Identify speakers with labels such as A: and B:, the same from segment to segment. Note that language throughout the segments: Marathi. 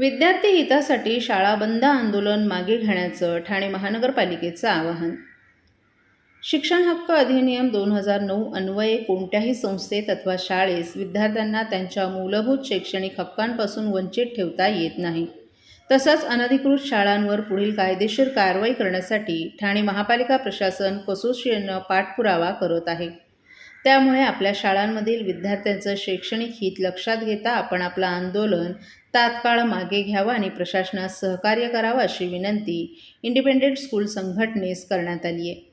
A: विद्यार्थी हितासाठी शाळा बंद आंदोलन मागे घेण्याचं ठाणे महानगरपालिकेचं आवाहन. शिक्षण हक्क अधिनियम दोन हजार नऊ अन्वये कोणत्याही संस्थेत अथवा शाळेस विद्यार्थ्यांना त्यांच्या मूलभूत शैक्षणिक हक्कांपासून वंचित ठेवता येत नाही. तसंच अनधिकृत शाळांवर पुढील कायदेशीर कारवाई करण्यासाठी ठाणे महापालिका प्रशासन कसोशीनं पाठपुरावा करत आहे. त्यामुळे आपल्या शाळांमधील विद्यार्थ्यांचं शैक्षणिक हित लक्षात घेता आपण आपलं आंदोलन तात्काळ मागे घ्यावा आणि प्रशासनास सहकार्य करावं अशी विनंती इंडिपेंडेंट स्कूल संघटनेस करण्यात आली आहे.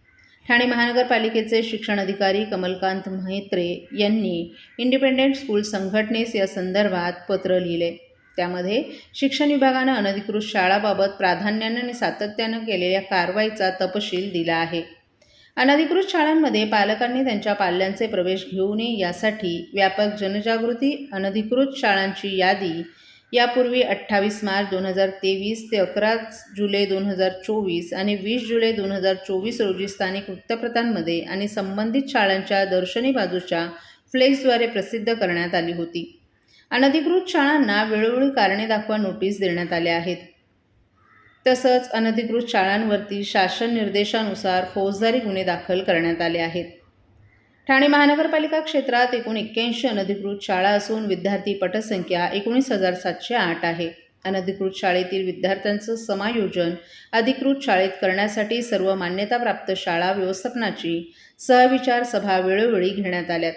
A: ठाणे महानगरपालिकेचे शिक्षण अधिकारी कमलकांत म्हेत्रे यांनी इंडिपेंडेंट स्कूल संघटनेस या संदर्भात पत्र लिहिले. त्यामध्ये शिक्षण विभागानं अनधिकृत शाळाबाबत प्राधान्यानं आणि सातत्यानं केलेल्या कारवाईचा तपशील दिला आहे. अनधिकृत शाळांमध्ये पालकांनी त्यांच्या पाल्यांचे प्रवेश घेऊ नये यासाठी व्यापक जनजागृती अनधिकृत शाळांची यादी यापूर्वी अठ्ठावीस मार्च दोन हजार तेवीस ते अकरा जुलै दोन हजार चोवीस आणि वीस जुलै दोन हजार चोवीस रोजी स्थानिक वृत्तपत्रांमध्ये आणि संबंधित शाळांच्या दर्शनी बाजूच्या फ्लेक्सद्वारे प्रसिद्ध करण्यात आली होती. अनधिकृत शाळांना वेळोवेळी कारणे दाखवा नोटीस देण्यात आल्या आहेत. तसंच अनधिकृत शाळांवरती शासन निर्देशानुसार फौजदारी गुन्हे दाखल करण्यात आले आहेत. ठाणे महानगरपालिका क्षेत्रात एकूण एक्क्याऐंशी अनधिकृत शाळा असून विद्यार्थी पटसंख्या एकोणीस हजार सातशे आठ आहे. अनधिकृत शाळेतील विद्यार्थ्यांचं समायोजन अधिकृत शाळेत करण्यासाठी सर्व मान्यताप्राप्त शाळा व्यवस्थापनाची सहविचार सभा वेळोवेळी घेण्यात आल्यात.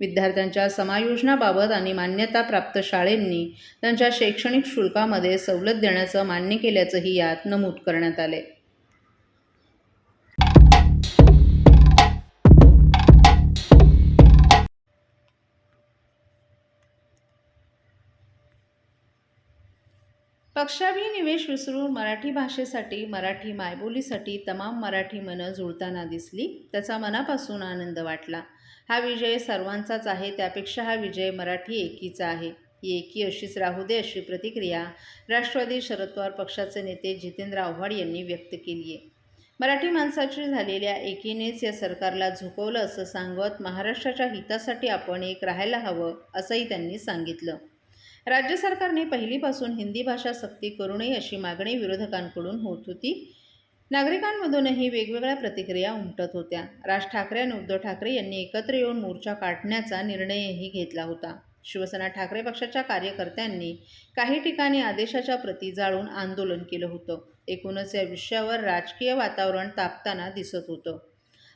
A: विद्यार्थ्यांच्या समायोजनाबाबत आणि मान्यताप्राप्त शाळेंनी त्यांच्या शैक्षणिक शुल्कामध्ये सवलत देण्याचं मान्य केल्याचंही यात नमूद करण्यात आले पक्षाभिनिवेश विसरून मराठी भाषेसाठी मराठी मायबोलीसाठी तमाम मराठी मनं जुळताना दिसली त्याचा मनापासून आनंद वाटला. हा विजय सर्वांचाच आहे त्यापेक्षा हा विजय मराठी एकीचा आहे. ही एकी अशीच राहू दे अशी प्रतिक्रिया राष्ट्रवादी शरद पवार पक्षाचे नेते जितेंद्र आव्हाड यांनी व्यक्त केली आहे मराठी माणसाची झालेल्या एकीनेच या सरकारला झुकवलं असं सांगत महाराष्ट्राच्या हितासाठी आपण एक राहायला हवं असंही त्यांनी सांगितलं. राज्य सरकारने पहिलीपासून हिंदी भाषा सक्ती करू नये अशी मागणी विरोधकांकडून होत होती. नागरिकांमधूनही वेगवेगळ्या प्रतिक्रिया उमटत होत्या. राज ठाकरे आणि उद्धव ठाकरे यांनी एकत्र येऊन मोर्चा काढण्याचा निर्णयही घेतला होता. शिवसेना ठाकरे पक्षाच्या कार्यकर्त्यांनी काही ठिकाणी आदेशाच्या प्रती जाळून आंदोलन केलं होतं. एकूणच या विषयावर राजकीय वातावरण तापताना दिसत होतं.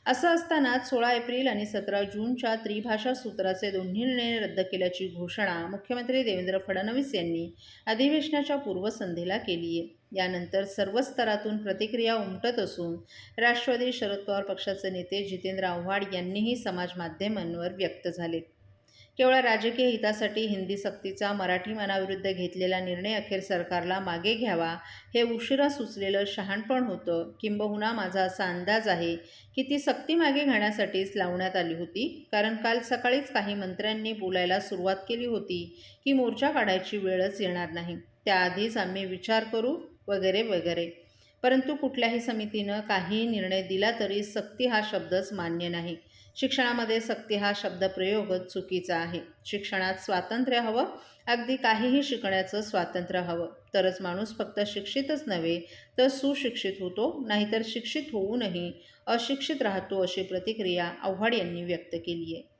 A: असं असतानाच सोळा एप्रिल आणि सतरा जूनच्या त्रिभाषा सूत्राचे दोन्ही निर्णय रद्द केल्याची घोषणा मुख्यमंत्री देवेंद्र फडणवीस यांनी अधिवेशनाच्या पूर्वसंध्येला केली आहे. यानंतर सर्व स्तरातून प्रतिक्रिया उमटत असून राष्ट्रवादी शरद पवार पक्षाचे नेते जितेंद्र आव्हाड यांनीही समाज माध्यमांवर व्यक्त झाले. केवळ राजकीय हितासाठी हिंदी सक्तीचा मराठी मनाविरुद्ध घेतलेला निर्णय अखेर सरकारला मागे घ्यावा हे उशिरा सुचलेलं शहाणपण होतं. किंबहुना माझा असा अंदाज आहे की ती सक्ती मागे घेण्यासाठीच लावण्यात आली होती. कारण काल सकाळीच काही मंत्र्यांनी बोलायला सुरुवात केली होती की मोर्चा काढायची वेळच येणार नाही. त्याआधीच आम्ही विचार करू वगैरे वगैरे. परंतु कुठल्याही समितीनं काही निर्णय दिला तरी सक्ती हा शब्दच मान्य नाही. शिक्षणामध्ये सक्ती हा शब्दप्रयोगच चुकीचा आहे. शिक्षणात स्वातंत्र्य हवं अगदी काहीही शिकण्याचं स्वातंत्र्य हवं. तरच माणूस फक्त शिक्षितच नव्हे तर सुशिक्षित होतो नाहीतर शिक्षित होऊनही अशिक्षित राहतो अशी प्रतिक्रिया आव्हाड यांनी व्यक्त केली आहे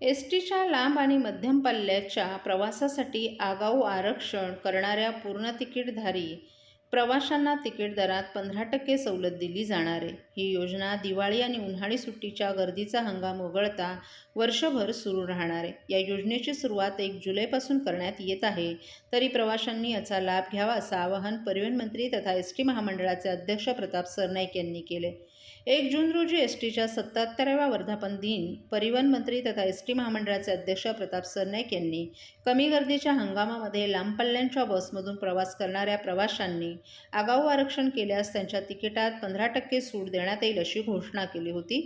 A: एस टीच्या लांब आणि मध्यम पल्ल्याच्या प्रवासासाठी आगाऊ आरक्षण करणाऱ्या पूर्ण तिकीटधारी प्रवाशांना तिकीट दरात पंधरा टक्के सवलत दिली जाणार आहे. ही योजना दिवाळी आणि उन्हाळी सुट्टीच्या गर्दीचा हंगाम वगळता वर्षभर सुरू राहणार आहे. या योजनेची सुरुवात एक जुलैपासून करण्यात येत आहे. तरी प्रवाशांनी याचा लाभ घ्यावा असं आवाहन परिवहन मंत्री तथा एस टी महामंडळाचे अध्यक्ष प्रताप सरनाईक यांनी केले एक जून रोजी एस टीच्या सत्याहत्तराव्या वर्धापन दिन परिवहन मंत्री तथा एस टी महामंडळाचे अध्यक्ष प्रताप सरनाईक यांनी कमी गर्दीच्या हंगामामध्ये लांब पल्ल्यांच्या बसमधून प्रवास करणाऱ्या प्रवाशांनी आगाऊ आरक्षण केल्यास त्यांच्या तिकिटात पंधरा टक्के सूट देण्यात येईल अशी घोषणा केली होती.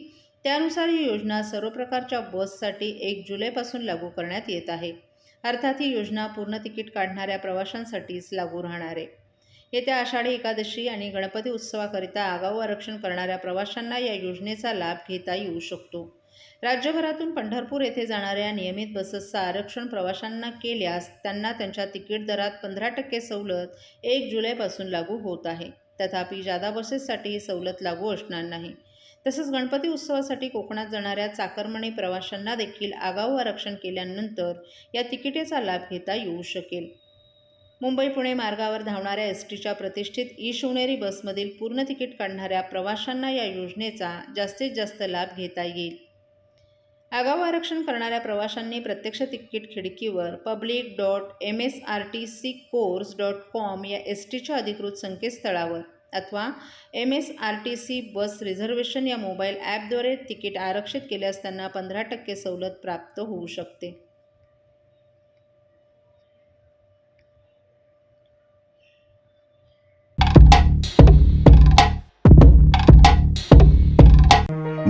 A: त्यानुसार ही योजना सर्व प्रकारच्या बससाठी एक जुलैपासून लागू करण्यात येत आहे. अर्थात ही योजना पूर्ण तिकीट काढणाऱ्या प्रवाशांसाठीच लागू राहणार आहे. येत्या आषाढी एकादशी आणि गणपती उत्सवाकरिता आगाऊ आरक्षण करणाऱ्या प्रवाशांना या योजनेचा लाभ घेता येऊ शकतो. राज्यभरातून पंढरपूर येथे जाणाऱ्या नियमित बसेसचं आरक्षण प्रवाशांना केल्यास त्यांना त्यांच्या तिकीट दरात पंधरा टक्के सवलत एक जुलैपासून लागू होत आहे. तथापि जादा बसेससाठी ही सवलत लागू असणार नाही. तसंच गणपती उत्सवासाठी कोकणात जाणाऱ्या चाकरमणी प्रवाशांना देखील आगाऊ आरक्षण केल्यानंतर या तिकिटेचा लाभ घेता येऊ शकेल. मुंबई पुणे मार्गावर धावणाऱ्या एस टीच्या प्रतिष्ठित ई शिवनेरी बसमधील पूर्ण तिकीट काढणाऱ्या प्रवाशांना या योजनेचा जास्तीत जास्त लाभ घेता येईल. आगाऊ आरक्षण करणाऱ्या प्रवाशांनी प्रत्यक्ष तिकीट खिडकीवर public dot M S R T C course dot com या एस टीच्या अधिकृत संकेतस्थळावर अथवा M S R T C bus reservation या मोबाईल ॲपद्वारे तिकीट आरक्षित केल्यास त्यांना पंधरा टक्के सवलत प्राप्त होऊ शकते.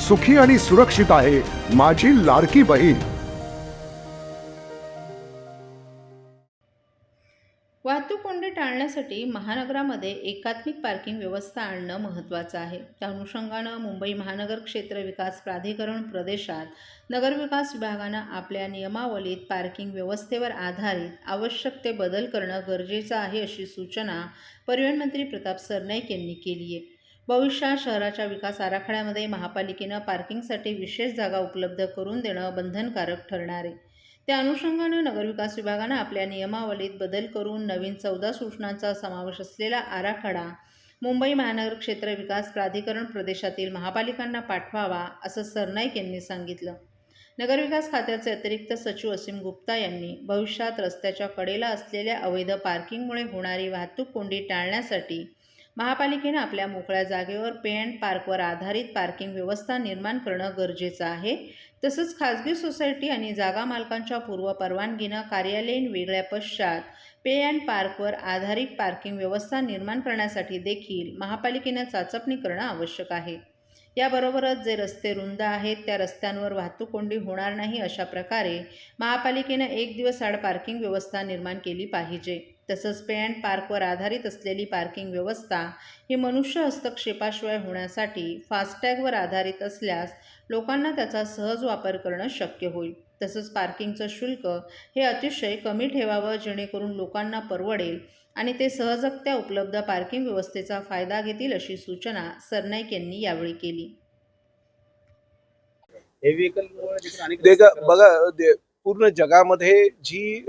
B: सुखी आणि सुरक्षित आहे माझी लाडकी बहीण.
A: वाहतूक कोंडी टाळण्यासाठी महानगरामध्ये एकात्मिक पार्किंग व्यवस्था आणणं महत्त्वाचं आहे. त्या अनुषंगानं मुंबई महानगर क्षेत्र विकास प्राधिकरण प्रदेशात नगरविकास विभागानं आपल्या नियमावलीत पार्किंग व्यवस्थेवर आधारित आवश्यक ते बदल करणं गरजेचं आहे अशी सूचना परिवहन मंत्री प्रताप सरनाईक यांनी केली आहे भविष्यात शहराच्या विकास आराखड्यामध्ये महापालिकेनं पार्किंगसाठी विशेष जागा उपलब्ध करून देणं बंधनकारक ठरणार आहे. त्या अनुषंगानं नगरविकास विभागानं आपल्या नियमावलीत बदल करून नवीन चौदा सूचनांचा समावेश असलेला आराखडा मुंबई महानगर क्षेत्र विकास प्राधिकरण प्रदेशातील महापालिकांना पाठवावा असं सरनाईक यांनी सांगितलं. नगरविकास खात्याचे अतिरिक्त सचिव असीम गुप्ता यांनी भविष्यात रस्त्याच्या कडेला असलेल्या अवैध पार्किंगमुळे होणारी वाहतूक कोंडी टाळण्यासाठी महापालिकेनं आपल्या मोकळ्या जागेवर पे अँड पार्कवर आधारित पार्किंग व्यवस्था निर्माण करणं गरजेचं आहे. तसंच खाजगी सोसायटी आणि जागा मालकांच्या पूर्व परवानगीनं कार्यालयीन वेगळ्या पश्चात पे अँड पार्कवर आधारित पार्किंग व्यवस्था निर्माण करण्यासाठी देखील महापालिकेनं चाचपणी करणं आवश्यक आहे. याबरोबरच जे रस्ते रुंद आहेत त्या रस्त्यांवर वाहतूक कोंडी होणार नाही अशा प्रकारे महापालिकेनं एक दिवस आड पार्किंग व्यवस्था निर्माण केली पाहिजे. तसंच पे अँड पार्कवर आधारित असलेली पार्किंग व्यवस्था ही मनुष्य हस्तक्षेपाशिवाय होण्यासाठी फास्टॅगवर आधारित असल्यास लोकांना त्याचा सहज वापर करणं शक्य होईल. तसंच पार्किंगचं शुल्क हे अतिशय कमी ठेवावं जेणेकरून लोकांना परवडेल आणि ते सहजगत्या उपलब्ध पार्किंग व्यवस्थेचा फायदा घेतील अशी सूचना सरनाईक यांनी यावेळी केली.
C: हे व्हेकल
D: बघा पूर्ण जगामध्ये जी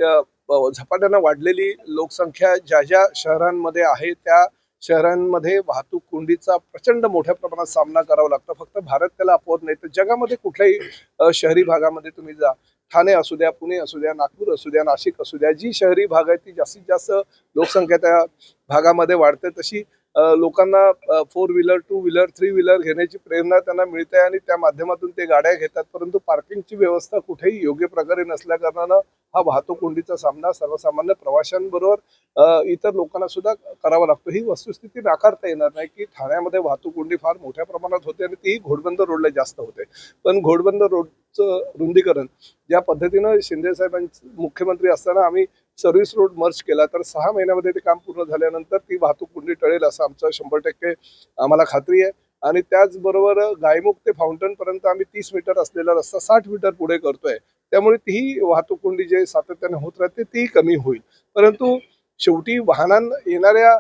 D: झपाट्यानं वाढलेली लोकसंख्या ज्या ज्या शहरांमध्ये आहे त्या शहरांमध्ये वाहतूक कोंडीचा प्रचंड मोठ्या प्रमाणात सामना करावा लागतो. फक्त भारत त्याला अपवत नाही तर जगामध्ये कुठल्याही शहरी भागामध्ये तुम्ही जा. ठाणे असू द्या पुणे असू द्या नागपूर असू द्या नाशिक असू द्या जी शहरी भाग आहे ती जास्तीत जास्त लोकसंख्या त्या भागामध्ये वाढते तशी लोकांना four wheeler two wheeler three wheeler घेण्याची प्रेरणा त्यांना मिळते आणि त्या माध्यमातून ते गाड्या घेतात. परंतु पार्किंगची व्यवस्था कुठेही योग्य प्रकारे नसल्या कारणानं हा वाहतूक कोंडीचा सामना सर्वसामान्य प्रवाशांबरोबर इतर लोकांना सुद्धा करावा लागतो. ही वस्तुस्थिती नाकारता येणार नाही की ठाण्यामध्ये वाहतूक कोंडी फार मोठ्या प्रमाणात होते आणि तीही घोडबंदर रोडला जास्त होते. पण घोडबंदर रोडचं रुंदीकरण ज्या पद्धतीनं शिंदे साहेबांचे मुख्यमंत्री असताना आम्ही सर्व्हिस रोड मर्ज केला. तर सहा महिन्यामध्ये ते काम पूर्ण झाल्यानंतर ती वाहतूक कुंडी टळेल असं आमचं शंभर टक्के आम्हाला खात्री आहे. आणि त्याचबरोबर गायमुख ते फाउंटन पर्यंत आम्ही तीस मीटर असलेला रस्ता साठ मीटर पुढे करतोय. त्यामुळे तीही वाहतूक कोंडी जे सातत्याने होत राहते ती कमी होईल. परंतु शेवटी वाहनां येणाऱ्या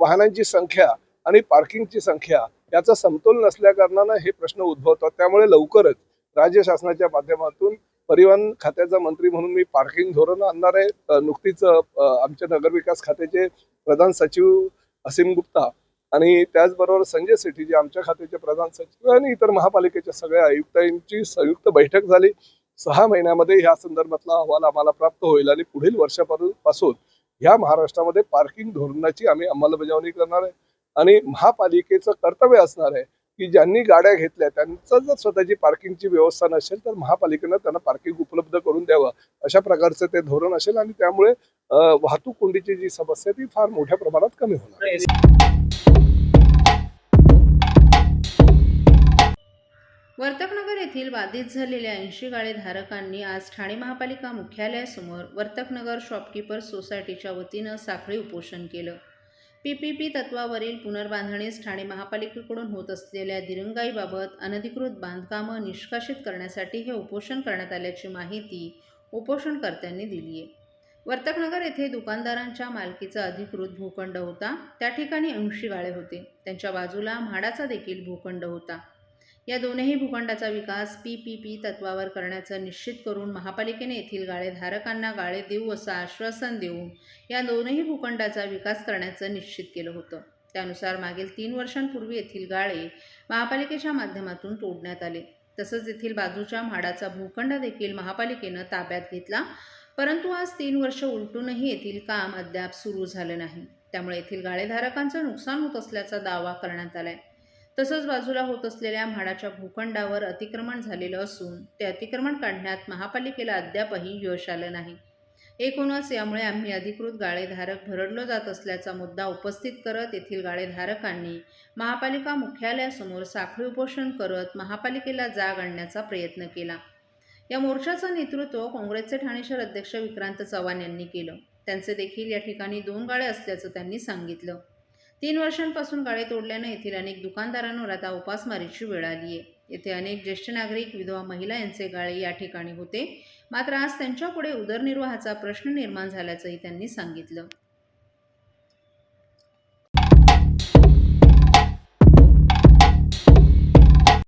D: वाहनांची संख्या आणि पार्किंगची संख्या याचा समतोल नसल्या कारणानं हे प्रश्न उद्भवतात. त्यामुळे लवकरच राज्य शासनाच्या माध्यमातून परिवहन खात्याचा मंत्री म्हणून मी पार्किंग धोरण आणणार आहे. नुकतीच आमच्या नगरविकास खात्याचे प्रधान सचिव असीम गुप्ता आणि त्याचबरोबर संजय सेठी जे आमच्या खात्याचे प्रधान सचिव आणि इतर महापालिकेच्या सगळ्या आयुक्तांची संयुक्त बैठक झाली. सहा महिन्यामध्ये ह्या संदर्भातला अहवाल आम्हाला प्राप्त होईल आणि पुढील वर्षापासून ह्या महाराष्ट्रामध्ये पार्किंग धोरणाची आम्ही अंमलबजावणी करणार आहे. आणि महापालिकेचं कर्तव्य असणार आहे की ज्यांनी गाड्या घेतल्या त्यांचं जर स्वतःची पार्किंगची व्यवस्था नसेल तर महापालिकेनं त्यांना पार्किंग उपलब्ध करून द्यावं. अशा प्रकारचं ते धोरण असेल आणि त्यामुळे वाहतूक कोंडीची जी समस्या आहे ती फार मोठ्या प्रमाणात कमी होणार
A: वर्तकनगर येथील बाधित झालेल्या ऐंशी गाळेधारकांनी आज ठाणे महापालिका मुख्यालयासमोर वर्तकनगर शॉपकीपर सोसायटीच्या वतीनं साखळी उपोषण केलं. पी पी पी तत्वावरील पुनर्बांधणीस ठाणे महापालिकेकडून होत असलेल्या दिरंगाईबाबत अनधिकृत बांधकामं निष्कासित करण्यासाठी हे उपोषण करण्यात आल्याची माहिती उपोषणकर्त्यांनी दिली आहे. वर्तकनगर येथे दुकानदारांच्या मालकीचा अधिकृत भूखंड होता. त्या ठिकाणी ऐंशी गाळे होते. त्यांच्या बाजूला म्हाडाचा देखील भूखंड होता. या दोनही भूखंडाचा विकास पी पी पी तत्वावर करण्याचं निश्चित करून महापालिकेने येथील गाळेधारकांना गाळे देऊ असं आश्वासन देऊन या दोनही भूखंडाचा विकास करण्याचं निश्चित केलं होतं. त्यानुसार मागील तीन वर्षांपूर्वी येथील गाळे महापालिकेच्या माध्यमातून तोडण्यात आले. तसंच येथील बाजूच्या म्हाडाचा भूखंड देखील महापालिकेनं ताब्यात घेतला परंतु आज तीन वर्ष उलटूनही येथील काम अद्याप सुरू झालं नाही. त्यामुळे येथील गाळेधारकांचं नुकसान होत असल्याचा दावा करण्यात आला आहे तसंच बाजूला होत असलेल्या म्हाडाच्या भूखंडावर अतिक्रमण झालेलं असून ते अतिक्रमण काढण्यात महापालिकेला अद्यापही यश आलं नाही. एकूणच यामुळे आम्ही अधिकृत गाळेधारक भरडलो जात असल्याचा मुद्दा उपस्थित करत येथील गाळेधारकांनी महापालिका मुख्यालयासमोर साखळी उपोषण करत महापालिकेला जाग आणण्याचा प्रयत्न केला. या मोर्चाचं नेतृत्व काँग्रेसचे ठाणे शहर अध्यक्ष विक्रांत चव्हाण यांनी केलं. त्यांचे देखील या ठिकाणी दोन गाळे असल्याचं त्यांनी सांगितलं. तीन वर्षांपासून गाळे तोडल्यानं येथील अनेक दुकानदारांवर आता उपासमारीची वेळ आली आहे. येथे अनेक ज्येष्ठ नागरिक विधवा महिला यांचे गाळे या ठिकाणी होते. मात्र आज त्यांच्यापुढे उदरनिर्वाहाचा प्रश्न निर्माण झाल्याचंही त्यांनी सांगितलं.